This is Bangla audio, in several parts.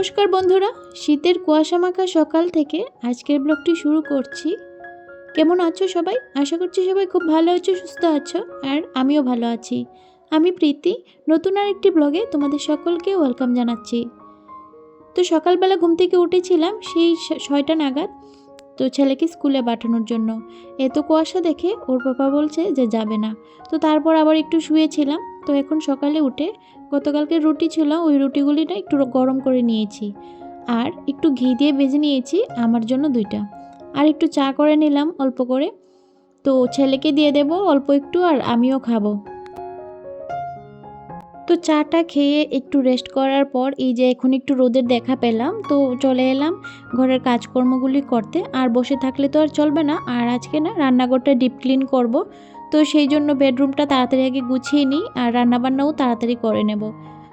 নমস্কার বন্ধুরা, শীতের কুয়াশা মাখা সকাল থেকে আজকের ব্লগটি শুরু করছি। কেমন আছো সবাই? আশা করছি সবাই খুব ভালো আছো, সুস্থ আছো, আর আমিও ভালো আছি। আমি প্রীতি, নতুন আর একটি ব্লগে তোমাদের সকলকে ওয়েলকাম জানাচ্ছি। তো সকালবেলা ঘুম থেকে উঠেছিলাম সেই ছয়টা নাগাদ, তো ছেলেকে স্কুলে পাঠানোর জন্য। এত কুয়াশা দেখে ওর পাপা বলছে যে যাবে না। তো তারপর আবার একটু শুয়েছিলাম তো এখন সকালে উঠে গতকালকে রুটি ছিল, ওই রুটিগুলিটা একটু গরম করে নিয়েছি। আর একটু ঘি দিয়ে ভেজে নিয়েছি, আমার জন্য দুইটা। আর একটু চা করে নিলাম অল্প করে। তো ছেলেকে দিয়ে দেব, অল্প একটু, আর আমিও খাব। তো চাটা খেয়ে একটু রেস্ট করার পর এই যে এখন একটু রোদের দেখা পেলাম, তো চলে এলাম ঘরের কাজকর্মগুলি করতে। আর বসে থাকলে তো আর চলবে না। আর আজকে না রান্নাঘরটা ডিপ ক্লিন করব। তো সেই জন্য বেডরুমটা তাড়াতাড়ি আগে গুছিয়ে নিই আর রান্নাবান্নাও তাড়াতাড়ি করে নেব।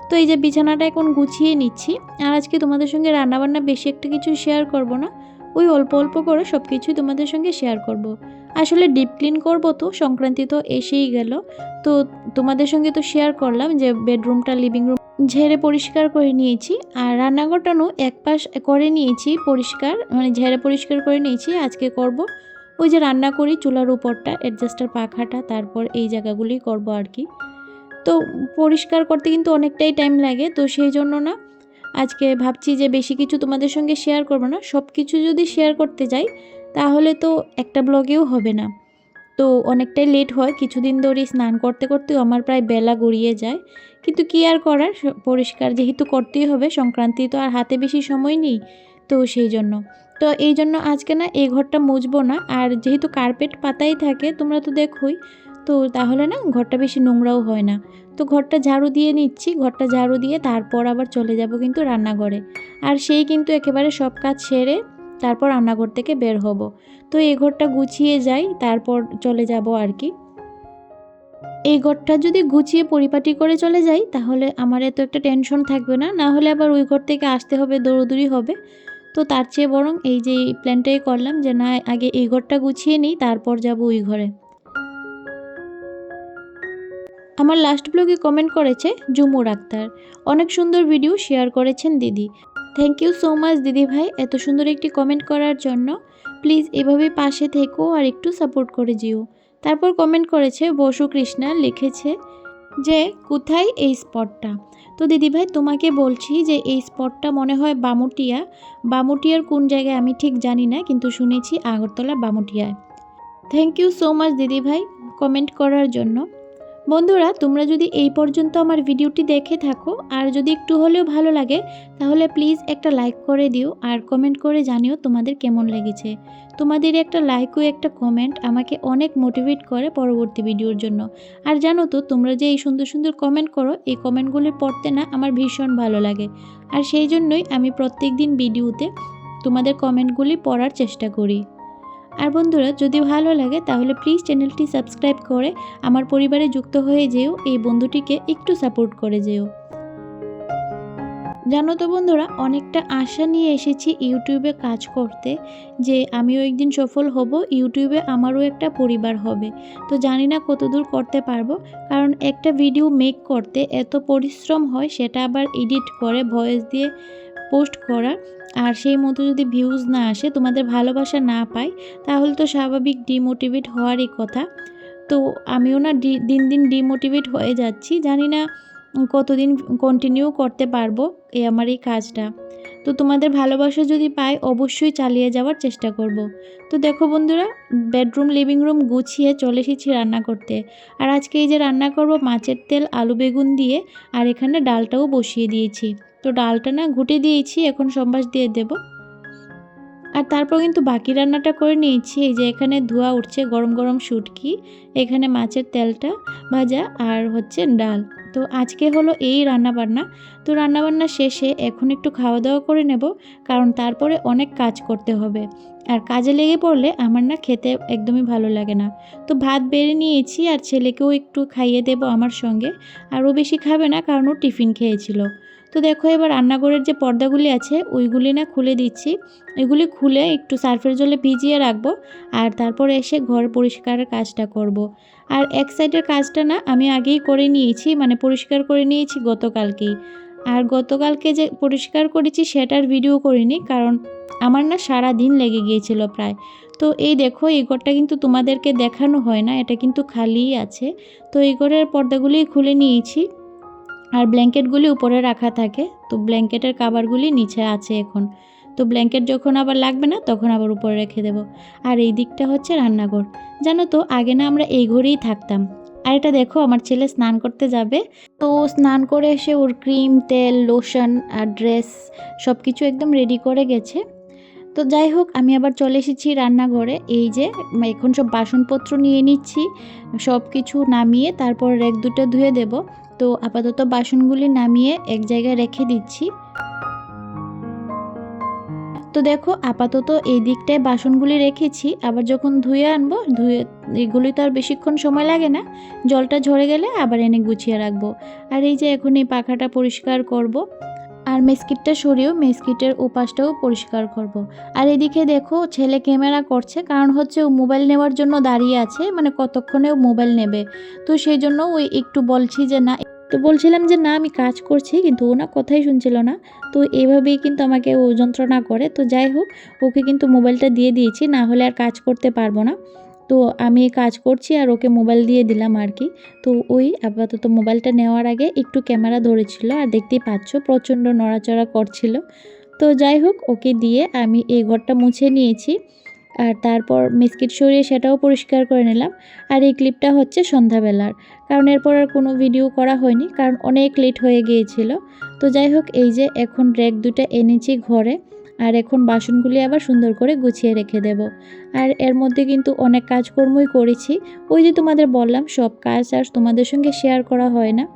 তো এই যে বিছানাটা এখন গুছিয়ে নিচ্ছি। আর আজকে তোমাদের সঙ্গে রান্নাবান্না বেশি একটা কিছু শেয়ার করব না। ওই অল্প অল্প করে সব কিছুই তোমাদের সঙ্গে শেয়ার করব। আসলে ডিপ ক্লিন করব তো, সংক্রান্তি তো এসেই গেল। তো তোমাদের সঙ্গে তো শেয়ার করলাম যে বেডরুমটা লিভিং রুম ঝেড়ে পরিষ্কার করে নিয়েছি। আর রান্নাঘরটাও এক পাশ করে নিয়েছি পরিষ্কার মানে ঝেড়ে পরিষ্কার করে নিয়েছি। আজকে করব ওই যে রান্না করি, চুলার উপরটা অ্যাডজাস্টার পাখাটা, তারপর এই জায়গাগুলি করব আর কি। তো পরিষ্কার করতে কিন্তু অনেকটাই টাইম লাগে, তো সেই জন্য না, আজকে ভাবছি যে বেশি কিছু তোমাদের সঙ্গে শেয়ার করব না। সব কিছু যদি শেয়ার করতে যাই, তাহলে তো একটা ব্লগেও হবে না। তো অনেকটাই লেট হয়, কিছুদিন ধরে স্নান করতে করতেও আমার প্রায় বেলা গড়িয়ে যায়। কিন্তু কি আর করার পরিষ্কার যেহেতু করতেই হবে, সংক্রান্তি তো আর হাতে বেশি সময় নেই, তো সেই জন্য। তো এই জন্য আজকে না এই ঘরটা মুছবো না। আর যেহেতু কার্পেট পাতাই থাকে, তোমরা তো দেখোই, তো তাহলে না ঘরটা বেশি নোংরাও হয় না। তো ঘরটা ঝাড়ু দিয়ে নিচ্ছি, ঘরটা ঝাড়ু দিয়ে তারপর আবার চলে যাব কিন্তু রান্নাঘরে। আর সেই কিন্তু একেবারে সব কাজ সেরে তারপর রান্নাঘর থেকে বের হব। তো এই ঘরটা গুছিয়ে যাই, তারপর চলে যাব আর কি। এই ঘরটা যদি গুছিয়ে পরিপাটি করে চলে যাই, তাহলে আমার এত একটা টেনশন থাকবে না। না হলে আবার ওই ঘর থেকে আসতে হবে, দৌড়দৌড়ি হবে। তো তার চেয়ে বরং এই যে প্ল্যানটাই করলাম যে না, আগে এই ঘরটা গুছিয়ে নিই, তারপর যাব ওই ঘরে। আমার লাস্ট ব্লগে কমেন্ট করেছে জুমুর আক্তার। অনেক সুন্দর ভিডিও শেয়ার করেছেন দিদি। থ্যাংক ইউ সো মাচ দিদি ভাই এত সুন্দর একটি কমেন্ট করার জন্য। প্লিজ এভাবে পাশে থেকো আর একটু সাপোর্ট করে যেও। তারপর কমেন্ট করেছে বসু কৃষ্ণা লিখেছে যে, কোথায় এই স্পটটা? তো দিদিভাই, তোমাকে বলছি যে, এই স্পটটা মনে হয় বামুটিয়া। বামুটিয়ার কোন জায়গায় আমি ঠিক জানি না, কিন্তু শুনেছি আগরতলা বামুটিয়ায়। থ্যাংক ইউ সো মাচ দিদিভাই কমেন্ট করার জন্য। বন্ধুরা, তোমরা যদি এই পর্যন্ত আমার ভিডিওটি দেখে থাকো, আর যদি একটু হলেও ভালো লাগে, তাহলে প্লিজ একটা লাইক করে দিও আর কমেন্ট করে জানিও তোমাদের কেমন লেগেছে। তোমাদের একটা লাইক ও একটা কমেন্ট আমাকে অনেক মোটিভেট করে পরবর্তী ভিডিওর জন্য। আর জানো তো, তোমরা যে এই সুন্দর সুন্দর কমেন্ট করো, এই কমেন্টগুলি পড়তে না আমার ভীষণ ভালো লাগে। আর সেই জন্যই আমি প্রত্যেক দিন ভিডিওতে তোমাদের কমেন্টগুলি পড়ার চেষ্টা করি। আর বন্ধুরা, যদি ভালো লাগে, তাহলে প্লিজ চ্যানেলটি সাবস্ক্রাইব করে আমার পরিবারে যুক্ত হয়ে যেও, এই বন্ধুটিকে একটু সাপোর্ট করে যেও। জানো তো বন্ধুরা, অনেকটা আশা নিয়ে এসেছি ইউটিউবে কাজ করতে, যে আমিও একদিন সফল হব, ইউটিউবে আমারও একটা পরিবার হবে। তো জানি না কতদূর করতে পারব, কারণ একটা ভিডিও মেক করতে এত পরিশ্রম হয়, সেটা আবার এডিট করে ভয়েস দিয়ে পোস্ট করা। আর সেই মতো যদি ভিউজ না আসে, তোমাদের ভালোবাসা না পাই তাহলে তো স্বাভাবিক ডিমোটিভেট হওয়ারই কথা। তো আমিও না দিন দিন ডিমোটিভেট হয়ে যাচ্ছি। জানি না কতদিন কন্টিনিউ করতে পারব এই আমার এই কাজটা। তো তোমাদের ভালোবাসা যদি পাই, অবশ্যই চালিয়ে যাওয়ার চেষ্টা করব। তো দেখো বন্ধুরা বেডরুম লিভিং রুম গুছিয়ে চলে এসেছি রান্না করতে। আর আজকে এই যে রান্না করব, মাছের তেল, আলু বেগুন দিয়ে, আর এখানে ডালটাও বসিয়ে দিয়েছি। তো ডালটা না ঘুটে দিয়েছি, এখন সম্বাস দিয়ে দেব। আর তারপর কিন্তু বাকি রান্নাটা করে নিয়েছি। এই যে এখানে ধোয়া উঠছে গরম গরম শুটকি, এখানে মাছের তেলটা ভাজা আর হচ্ছে ডাল। তো আজকে হলো এই রান্নাবান্না। তো রান্নাবান্না শেষে এখন একটু খাওয়া দাওয়া করে নেব, কারণ তারপরে অনেক কাজ করতে হবে। আর কাজে লেগে পড়লে আমার না খেতে একদমই ভালো লাগে না। তো ভাত বেড়ে নিয়েছি আর ছেলেকেও একটু খাইয়ে দেব আমার সঙ্গে। আর ও বেশি খাবে না কারণ ও টিফিন খেয়েছিল। তো দেখো এবার রান্নাঘরের যে পর্দাগুলি আছে, ওইগুলি না খুলে দিচ্ছি। এগুলি খুলে একটু সার্ফের জলে ভিজিয়ে রাখব আর তারপর এসে ঘর পরিষ্কারের কাজটা করব। আর এক সাইডের কাজটা না আমি আগেই করে নিয়েছি মানে পরিষ্কার করে নিয়েছি গতকালকেই। আর গতকালকে যে পরিষ্কার করেছি সেটার ভিডিও করিনি, কারণ আমার না সারা দিন লেগে গিয়েছিল প্রায়। তো এই দেখো, এই ঘরটা কিন্তু তোমাদেরকে দেখানো হয় না, এটা কিন্তু খালিই আছে। তো এই ঘরের পর্দাগুলি খুলে নিয়েছি। আর ব্ল্যাঙ্কেটগুলি উপরে রাখা থাকে। তো ব্ল্যাঙ্কেটের কাভারগুলি নিচে আছে এখন। তো ব্ল্যাঙ্কেট যখন আবার লাগবে না, তখন আবার উপরে রেখে দেব। আর এই দিকটা হচ্ছে রান্নাঘর। জানো তো, আগে না আমরা এই ঘরেই থাকতাম। আর এটা দেখো, আমার ছেলে স্নান করতে যাবে। তো স্নান করে এসে ওর ক্রিম, তেল, লোশন আর ড্রেস সব কিছু একদম রেডি করে গেছে। তো যাই হোক, আমি আবার চলে এসেছি রান্নাঘরে। এই যে এখন সব বাসনপত্র নিয়ে নিচ্ছি, সব কিছু নামিয়ে তারপর রেক দুটো ধুয়ে দেব। তো আপাতত বাসনগুলি নামিয়ে এক জায়গায় রেখে দিচ্ছি। তো দেখো, আপাতত এই দিকটায় বাসনগুলি রেখেছি। আবার যখন ধুয়ে আনব, ধুয়ে, এগুলি তো আর বেশিক্ষণ সময় লাগে না। জলটা ঝরে গেলে আবার এনে গুছিয়ে রাখব। আর এই যে, এখন এই পাখাটা পরিষ্কার করব। আর মেসকিটটা সরিয়েও মেসকিটের ওপাশটাও পরিষ্কার করব। আর এদিকে দেখো, ছেলে ক্যামেরা করছে, কারণ হচ্ছে ও মোবাইল নেওয়ার জন্য দাঁড়িয়ে আছে মানে কতক্ষণে ও মোবাইল নেবে। তো সেই জন্য ওই একটু বলছি যে না, তো বলছিলাম যে না, আমি কাজ করছি, কিন্তু ও না কথাই শুনছিল না। তো এভাবেই কিন্তু আমাকে ও যন্ত্রণা করে। তো যাই হোক, ওকে কিন্তু মোবাইলটা দিয়ে দিয়েছি, না হলে আর কাজ করতে পারব না। তো আমি কাজ করছি আর ওকে মোবাইল দিয়ে দিলাম আর কি। তো ওই আপাতত মোবাইলটা নেওয়ার আগে একটু ক্যামেরা ধরেছিল আর দেখতেই পাচ্ছ প্রচণ্ড নড়াচড়া করছিল। তো যাই হোক, ওকে দিয়ে আমি এই ঘরটা মুছে নিয়েছি আর তারপর মিসকিট সরিয়ে সেটাও পরিষ্কার করে নিলাম। আর এই ক্লিপটা হচ্ছে সন্ধ্যাবেলার, কারণ এরপর আর কোনো ভিডিও করা হয়নি, কারণ অনেক লেট হয়ে গিয়েছিল। তো যাই হোক, এই যে এখন র্যাক দুটো এনেছি ঘরে। আর এখন বাসনগুলি আবার সুন্দর করে গুছিয়ে রেখে দেব। আর এর মধ্যে কিন্তু অনেক কাজকর্মই করেছি। ওই যে তোমাদের বললাম, সব কাজ আর তোমাদের সঙ্গে শেয়ার করা হয় না।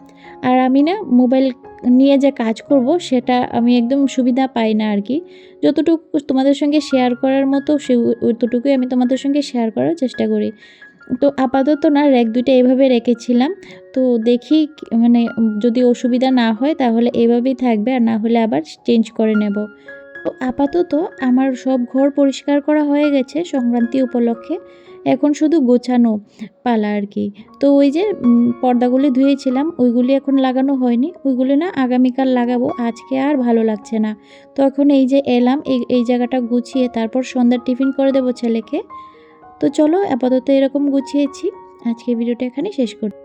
আর আমি না মোবাইল নিয়ে যে কাজ করব, সেটা আমি একদম সুবিধা পাই না আর কি। যতটুকু তোমাদের সঙ্গে শেয়ার করার মতো, সে অতটুকুই আমি তোমাদের সঙ্গে শেয়ার করার চেষ্টা করি। তো আপাতত না র্যাক দুইটা এইভাবে রেখেছিলাম। তো দেখি মানে যদি অসুবিধা না হয়, তাহলে এইভাবেই থাকবে। আর না হলে আবার চেঞ্জ করে নেব। আপাতত আমার সব ঘর পরিষ্কার করা হয়ে গেছে সংক্রান্তি উপলক্ষে। এখন শুধু গোছানো পালা আর কি। তো ওই যে পর্দাগুলি ধুয়েছিলাম, ওইগুলি এখন লাগানো হয়নি। ওইগুলি না আগামীকাল লাগাবো। আজকে আর ভালো লাগছে না। তো এখন এই যে এলাম, এই এই জায়গাটা গুছিয়ে তারপর সন্ধ্যার টিফিন করে দেবো ছেলেকে। তো চলো আপাতত এরকম গুছিয়েছি। আজকে ভিডিওটা এখানে শেষ করি